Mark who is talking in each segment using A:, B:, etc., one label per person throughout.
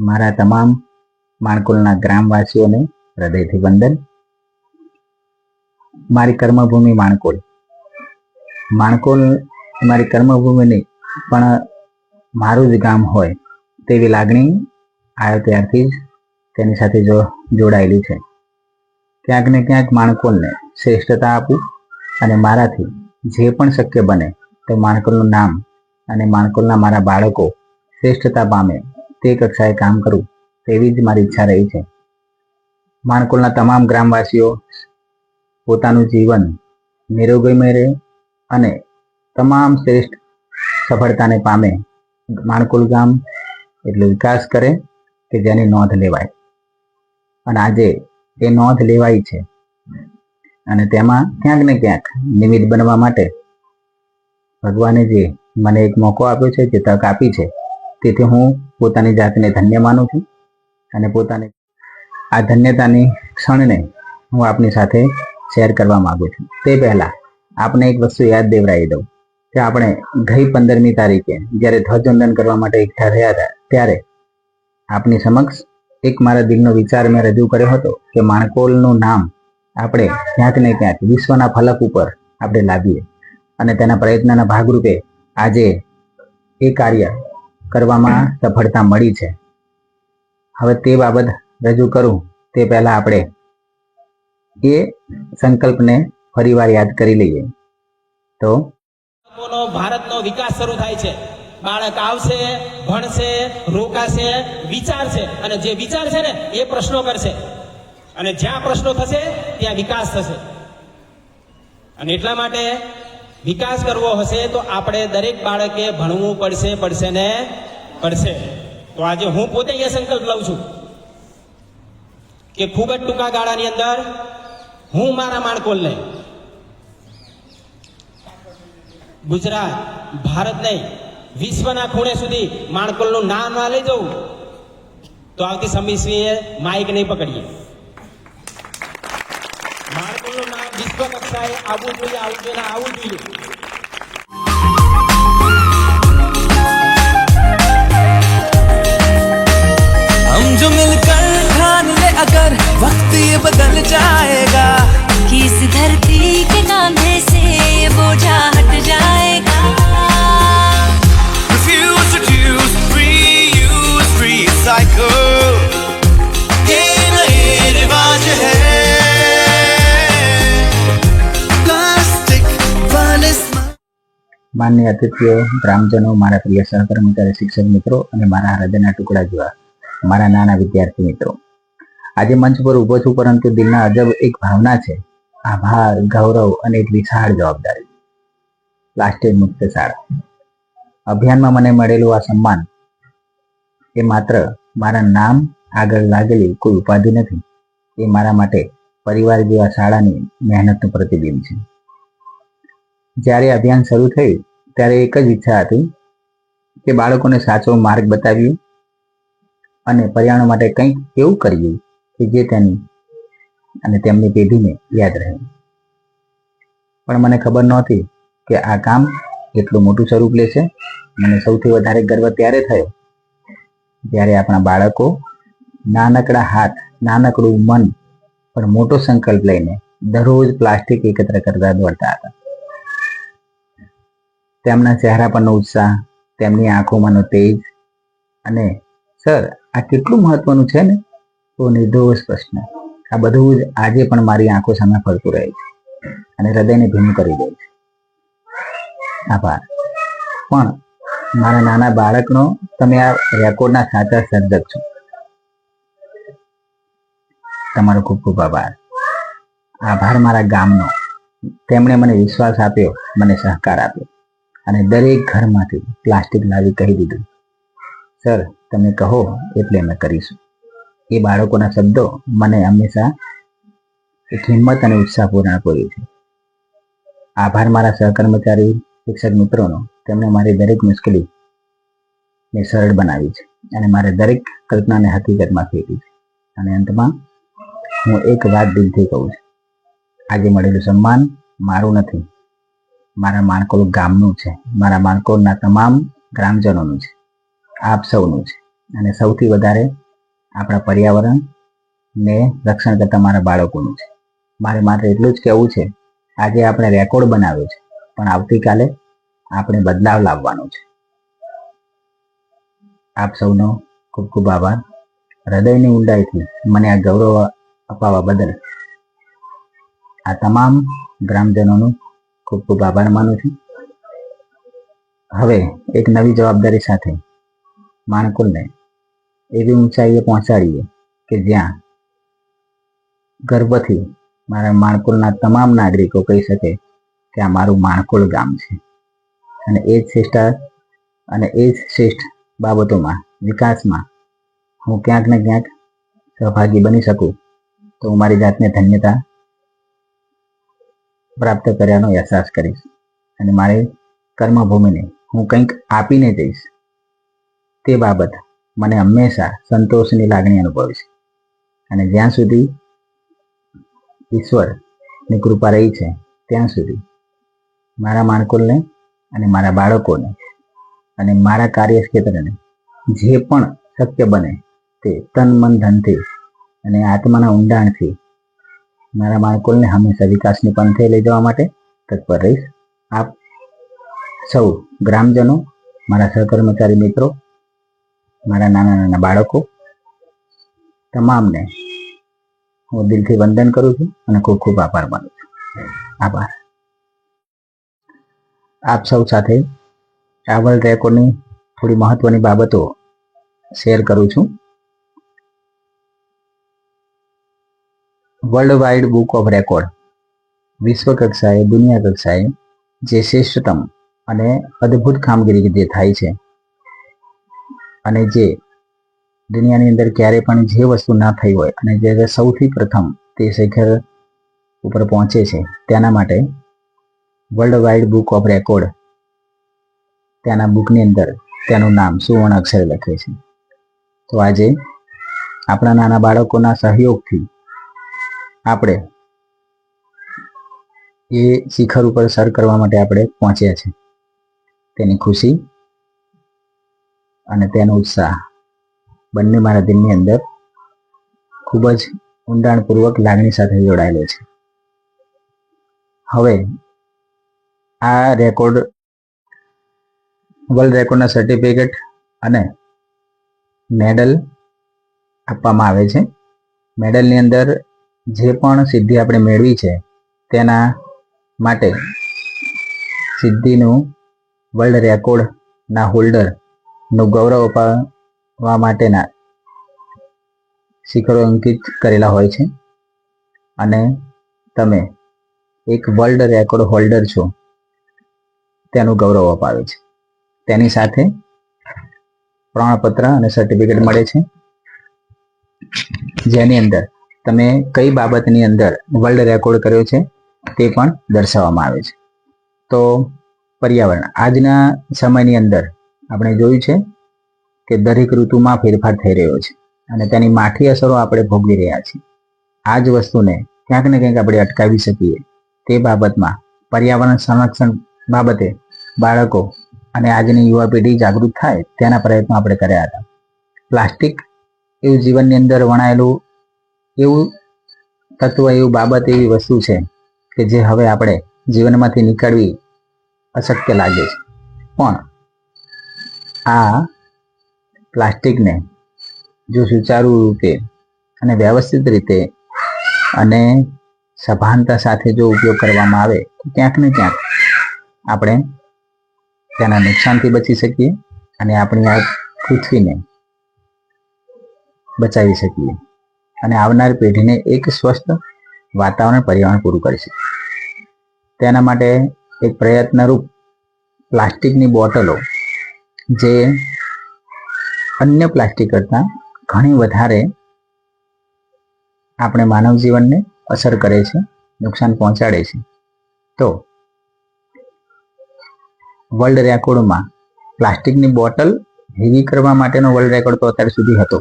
A: મારા તમામ માણકુલના ગ્રામવાસીઓને હૃદયથી વંદન. મારી કર્મભૂમિ માણકોલ. માણકોલ મારી કર્મભૂમિ નહીં પણ મારું જ ગામ હોય તેવી લાગણી આવ્યો ત્યારથી જ તેની સાથે જો જોડાયેલી છે. ક્યાંક ને ક્યાંક માણકોલને શ્રેષ્ઠતા આપું અને મારાથી જે પણ શક્ય બને તે માણકોલનું નામ અને માણકોલના મારા બાળકો શ્રેષ્ઠતા પામે તે કક્ષાએ કામ કરું, તેવી જ મારી ઈચ્છા રહી છે. માણકોલના તમામ ગ્રામવાસીઓ પોતાનું જીવન નિરોગીમય રહે અને તમામ શ્રેષ્ઠ સફળતાને પામે. માણકોલ ગામ એટલો વિકાસ કરે કે જેની નોંધ લેવાય. અને આજે એ નોંધ લેવાય છે. અને તેમાં ક્યાંક ને ક્યાંક નિમિત્ત બનવા માટે ભગવાને જે મને એક મોકો આપ્યો છે, જે તક આપી છે તેથી હું પોતાની જાતને ધન્ય માનું છું અને પોતાની આ ધન્યતાની ક્ષણને હું આપની સાથે શેર કરવા માંગુ છું. તે પહેલા આપને એક વસ્તુ યાદ દેવડાવી દઉં. કે આપણે ગઈ પંદરમી તારીખે જ્યારે ધ્વજવંદન કરવા માટે એકઠા થયા હતા, ત્યારે આપની સમક્ષ એક મારા દિલનો વિચાર મેં રજૂ કર્યો હતો કે માણકોલનું નામ આપણે ક્યાંક ને ક્યાંક વિશ્વના ફલક ઉપર આપણે લાવીએ અને તેના પ્રયત્નના ભાગરૂપે આજે એ કાર્ય કરવામાં સફળતા મળી છે. હવે તે બાબત રજૂ કરું તે પહેલા આપણે એ સંકલ્પને ફરીવાર યાદ કરી લઈએ. તો
B: ભારતનો વિકાસ શરૂ થાય છે. બાળક આવશે, ભણશે, રોકાશે, વિચારશે અને જે વિચાર છે ને એ પ્રશ્નો કરશે. અને જ્યાં પ્રશ્નો થશે ત્યાં વિકાસ થશે. અને એટલા માટે વિકાસ કરવો હશે તો આપણે દરેક બાળકે ભણવું પડશે પડશે ને પડશે. તો આજે હું પોતે એ સંકલ્પ લઉં છું કે ખૂબ જ ટૂંકા ગાળાની અંદર હું મારા માણકોલને ગુજરાત ભારત નહીં વિશ્વના ખૂણે સુધી માણકોલનું નામ ના લઈ જવું, તો આવતી સમીસીએ માઇક નહીં પકડીએ. માણકોલનું નામ વિશ્વ કક્ષાએ આવવું જોઈએ આવવું જોઈએ ને આવવું જોઈએ
C: हम जो मिलकर ठान ले अगर वक्त ये बदल जाएगा
D: कि इस धरती के कांधे से ये बोझा हट जाएगा
C: Refuse to choose, reuse, recycle.
A: માન્ય અતિથિઓ, ગ્રામજનો, મારા પ્રિય સહકર્મચારી, શિક્ષક મિત્રો અને મારા હૃદયના ટુકડા જેવા મારા નાના વિદ્યાર્થી મિત્રો. આજે મંચ પર ઊભો છું પરંતુ દિલના અજબ એક ભાવના છે. આભાર, ગૌરવ અને એક વિશાળ જવાબદારી. પ્લાસ્ટિક મુક્ત શાળા. અભિયાનમાં મને મળેલું આ સન્માન એ માત્ર મારા નામ આગળ લાગેલી કોઈ ઉપાધિ નથી. એ મારા માટે પરિવાર જેવા શાળાની મહેનતનું પ્રતિબિંબ છે. જ્યારે અભિયાન શરૂ થયું ત્યારે એક જ ઈચ્છા હતી કે બાળકોને સાચો માર્ગ બતાવ્યું અને પર્યાવરણ માટે કંઈક એવું કરીએ કે જે તેની અને તેમની પેઢીને યાદ રહે. પણ મને ખબર નહોતી કે આ કામ એટલું મોટું સ્વરૂપ લેશે. મને સૌથી વધારે ગર્વ ત્યારે થયો જ્યારે આપણા બાળકો નાનકડા હાથ, નાનકડું મન પણ મોટો સંકલ્પ લઈને દરરોજ પ્લાસ્ટિક એકત્ર કરતા દોડતા હતા. તેમના ચહેરા પરનો ઉત્સાહ, તેમની આંખોમાંનો તેજ અને, સર, આ કેટલું મહત્વનું છે ને? તો નિર્દોષ પ્રશ્ન, આ બધું જ આજે પણ મારી આંખો સામે ફરતું રહે છે અને હૃદયને ભીનું કરી દે છે. આભાર. પણ મારા નાના બાળકનો તમે આ રેકોર્ડના સાચા સર્જક છો. તમારો ખૂબ ખૂબ આભાર. આભાર મારા ગામનો. તેમણે મને વિશ્વાસ આપ્યો, મને સહકાર આપ્યો. અને દરેક ઘરમાંથી પ્લાસ્ટિક લાવી કહી દીધું. સર, તમે કહો એટલે અમે કરીશું. એ બાળકોના શબ્દો મને હંમેશા એક હિંમત અને ઉત્સાહપૂર્ણ પૂર્યું છે. આભાર મારા સહકર્મચારી, શિક્ષક મિત્રોનો. તેમણે મારી દરેક મુશ્કેલી ને સરળ બનાવી છે અને મારે દરેક કલ્પનાને હકીકતમાં ફેરવી છે. અને અંતમાં, હું એક વાત દિલથી કહું છું. આજે મળેલું સન્માન મારું નથી. મારા માણકોલ ગામનું છે. મારા માણકોલના તમામ ગ્રામજનોનું છે. આપ સૌનું છે. અને સૌથી વધારે આપણા પર્યાવરણ ને રક્ષણ કરતા મારા બાળકોનું છે. મારે માત્ર એટલું જ કહેવું છે, આજે આપણે રેકોર્ડ બનાવ્યો છે, પણ આવતીકાલે આપણે બદલાવ લાવવાનો છે. આપ સૌનો ખૂબ ખૂબ આભાર. હૃદયની ઊંડાઈથી મને આ ગૌરવ અપાવવા બદલ આ તમામ ગ્રામજનોનો ખૂબ ખૂબ આભાર માનું છું. હવે એક નવી જવાબદારી સાથે માણકુલને એવી ઊંચાઈએ પહોંચાડીએ કે જ્યાં ગર્વથી મારા માણકુલના તમામ નાગરિકો કહી શકે કે આ મારું માણકુલ ગામ છે. અને એ જ શ્રેષ્ઠ અને એ જ શ્રેષ્ઠ બાબતોમાં, વિકાસમાં હું ક્યાંક ને ક્યાંક સહભાગી બની શકું તો હું મારી જાતને ધન્યતા પ્રાપ્ત કર્યાનો અહેસાસ કરીશ. અને મારી કર્મભૂમિને હું કંઈક આપીને જઈશ. તે બાબત મને હંમેશા સંતોષની લાગણી અનુભવીશ અને જ્યાં સુધી ઈશ્વરની કૃપા રહી છે, ત્યાં સુધી મારા માણકુલને અને મારા બાળકોને અને મારા કાર્યક્ષેત્રને જે પણ શક્ય બને તે તન મન ધનથી અને આત્માના ઊંડાણથી મારા બાળકોને હંમેશા વિકાસની પંથે લઈ જવા માટે તત્પર રહીશ. આપ સૌ ગ્રામજનો, મારા સહકર્મચારી મિત્રો, મારા નાના નાના બાળકો, તમામને હું દિલથી વંદન કરું છું અને ખૂબ ખૂબ આભાર માનું છું. આભાર. આપ સૌ સાથે વર્લ્ડ રેકોર્ડની થોડી મહત્વની બાબતો શેર કરું છું. World wide book of record વિશ્વ કક્ષાએ દુનિયા કક્ષાએ જે શ્રેષ્ઠતમ અને અદ્ભુત કામગીરી જે થાય છે અને જે દુનિયાની અંદર ક્યારે પણ જે વસ્તુ ના થઈ હોય અને જે સૌથી પ્રથમ તે શિખર ઉપર પહોંચે છે તેના માટે world wide book of record ત્યાંના બુકની અંદર તેનું નામ સુવર્ણ અક્ષરે લખે છે. તો આજે આપણા નાના બાળકોના સહયોગથી આપણે એ શિખર ઉપર સર કરવા માટે આપણે પહોંચ્યા છે. તેની ખુશી અને તેનો ઉત્સાહ. બંને મારા દિલની અંદર ખૂબ જ ઊંડાણપૂર્વક લાગણી સાથે જોડાયેલો છે. હવે આ રેકોર્ડ, વર્લ્ડ રેકોર્ડના સર્ટિફિકેટ અને મેડલ આપવામાં આવે છે. મેડલની અંદર જે પણ સિદ્ધિ આપણે મેળવી છે, તેના માટે સિદ્ધિનું વર્લ્ડ રેકોર્ડના હોલ્ડરનું ગૌરવ અપાવવા માટેના શિખરો અંકિત કરેલા હોય છે. અને તમે એક વર્લ્ડ રેકોર્ડ હોલ્ડર છો, તેનું ગૌરવ અપાવે છે. તેની સાથે પ્રમાણપત્ર અને સર્ટિફિકેટ મળે છે. જેની અંદર તમે કઈ બાબતની અંદર વર્લ્ડ રેકોર્ડ કર્યો છે તે પણ દર્શાવવામાં આવે છે. તો પર્યાવરણ, આજના સમયની અંદર આપણે જોયું છે કે દરેક ઋતુમાં ફેરફાર થઈ રહ્યો છે અને તેની માઠી અસરો આપણે ભોગવી રહ્યા છીએ. આ જ વસ્તુને ક્યાંક ને ક્યાંક આપણે અટકાવી શકીએ તે બાબતમાં પર્યાવરણ સંરક્ષણ બાબતે બાળકો અને આજની યુવા પેઢી જાગૃત થાય તેના પ્રયત્નો આપણે કર્યા હતા. પ્લાસ્ટિક એવું જીવનની અંદર વણાયેલું એવું તત્વ એવું બાબત એવી વસ્તુ છે કે જે હવે આપણે જીવનમાંથી નીકળવી અશક્ય લાગે છે. પણ આ પ્લાસ્ટિકને જો સુચારુ રૂપે અને વ્યવસ્થિત રીતે અને સભાનતા સાથે જો ઉપયોગ કરવામાં આવે, તો ક્યાંક ને ક્યાંક આપણે તેના નુકસાનથી બચી શકીએ અને આપણી આ પૃથ્વીને બચાવી શકીએ. અને આવનાર પેઢીને એક સ્વસ્થ વાતાવરણ પર્યાવરણ પૂરું કરી શકીએ તેના માટે એક પ્રયત્નરૂપ પ્લાસ્ટિકની બોટલો, જે અન્ય પ્લાસ્ટિક કરતાં ઘણી વધારે આપણે માનવ જીવનને અસર કરે છે, નુકસાન પહોંચાડે છે. તો વર્લ્ડ રેકોર્ડમાં પ્લાસ્ટિકની બોટલ હેવી કરવા માટેનો વર્લ્ડ રેકોર્ડ તો અત્યાર સુધી હતો.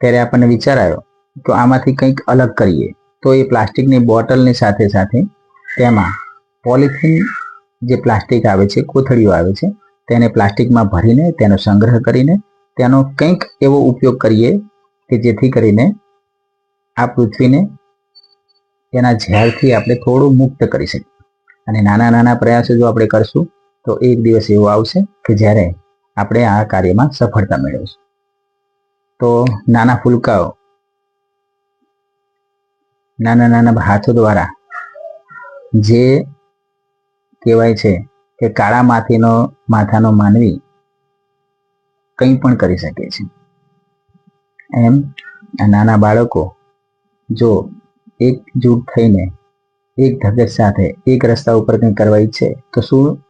A: ત્યારે આપણને વિચાર આવ્યો તો આમાંથી કંઈક અલગ કરીએ. તો એ પ્લાસ્ટિકની બોટલની સાથે સાથે તેમાં પોલિથીન જે પ્લાસ્ટિક આવે છે, કોથળીઓ આવે છે, તેને પ્લાસ્ટિકમાં ભરીને તેનો સંગ્રહ કરીને તેનો કંઈક એવો ઉપયોગ કરીએ કે જેથી કરીને આ પૃથ્વીને તેના ઝેરથી આપણે થોડું મુક્ત કરી શકીએ. અને નાના નાના પ્રયાસો જો આપણે કરશું, તો એક દિવસ એવો આવશે કે જ્યારે આપણે આ કાર્યમાં સફળતા મેળવીશું. તો નાના ફૂલકાઓ. નાના નાના હાથો દ્વારા જે કહેવાય છે કે કાળા માથીનો, માથાનો માનવી કંઈ પણ કરી શકે છે. એમ નાના બાળકો જો એકજૂટ થઈને, એક ધગજ સાથે, એક રસ્તા ઉપર કંઈ કરવા ઈચ્છે, તો શું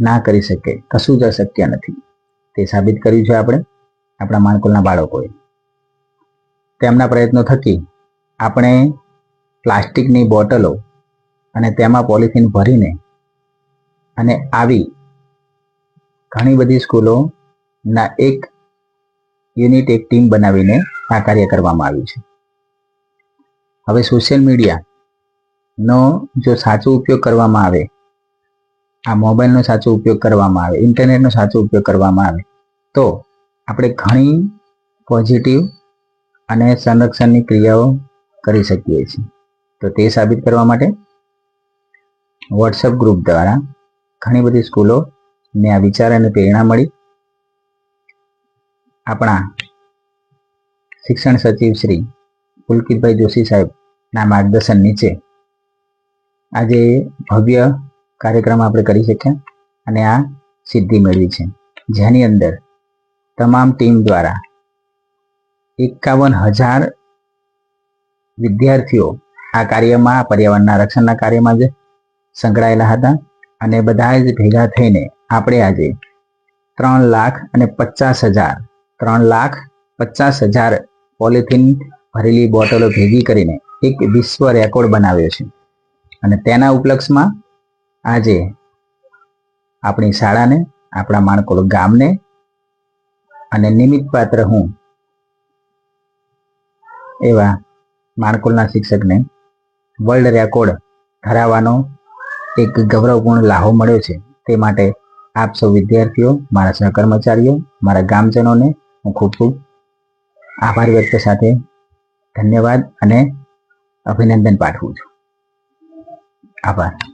A: ના કરી શકે? કશું જ અશક્ય નથી. તે સાબિત કર્યું છે આપણે? આપણા માણકુલના બાળકોએ. તેમના પ્રયત્નો થકી આપણે પ્લાસ્ટિકની બોટલો અને તેમાં પોલિથીન ભરીને અને આવી ઘણી બધી સ્કૂલોના એક યુનિટ, એક ટીમ બનાવીને આ કાર્ય કરવામાં આવ્યું છે. હવે સોશિયલ મીડિયાનો જો સાચો ઉપયોગ કરવામાં આવે, આ મોબાઈલનો સાચો ઉપયોગ કરવામાં આવે, ઇન્ટરનેટનો સાચો ઉપયોગ કરવામાં આવે, તો આપણે ઘણી પોઝિટિવ અને સંરક્ષણની ક્રિયાઓ કરી શકીએ છીએ. તો તે સાબિત કરવા માટે વોટ્સઅપ ગ્રુપ દ્વારા ઘણી બધી સ્કૂલોને આ વિચાર અને પ્રેરણા મળી. આપણા શિક્ષણ સચિવ શ્રી પુલકિતભાઈ જોશી સાહેબના માર્ગદર્શન નીચે આજે ભવ્ય કાર્યક્રમ આપણે કરી શક્યા અને આ સિદ્ધિ મેળવી છે. જેની અંદર તમામ ટીમ દ્વારા એકાવન હજાર વિદ્યાર્થીઓ આ કાર્યમાં, પર્યાવરણના રક્ષણના કાર્યમાં જ સંકળાયેલા હતા અને બધા જ ભેગા થઈને આપણે આજે ત્રણ લાખ અને પચાસ હજાર ત્રણ લાખ પચાસ હજાર પોલિથીન ભરેલી બોટલો ભેગી કરીને એક વિશ્વ રેકોર્ડ બનાવ્યો છે. અને તેના ઉપલક્ષમાં આજે આપણી શાળાને, આપણા માણકોલ ગામને અને નિમિત્ત પાત્ર હું. એવા માણકોલના શિક્ષકને વર્લ્ડ રેકોર્ડ ધરાવવાનો એક ગૌરવપૂર્ણ લાહો મળ્યો છે. તે માટે આપ સૌ વિદ્યાર્થીઓ, મારા સહકર્મચારીઓ, મારા ગામજનોને હું ખૂબ ખૂબ આભાર વ્યક્ત સાથે ધન્યવાદ અને અભિનંદન પાઠવું છું. આભાર.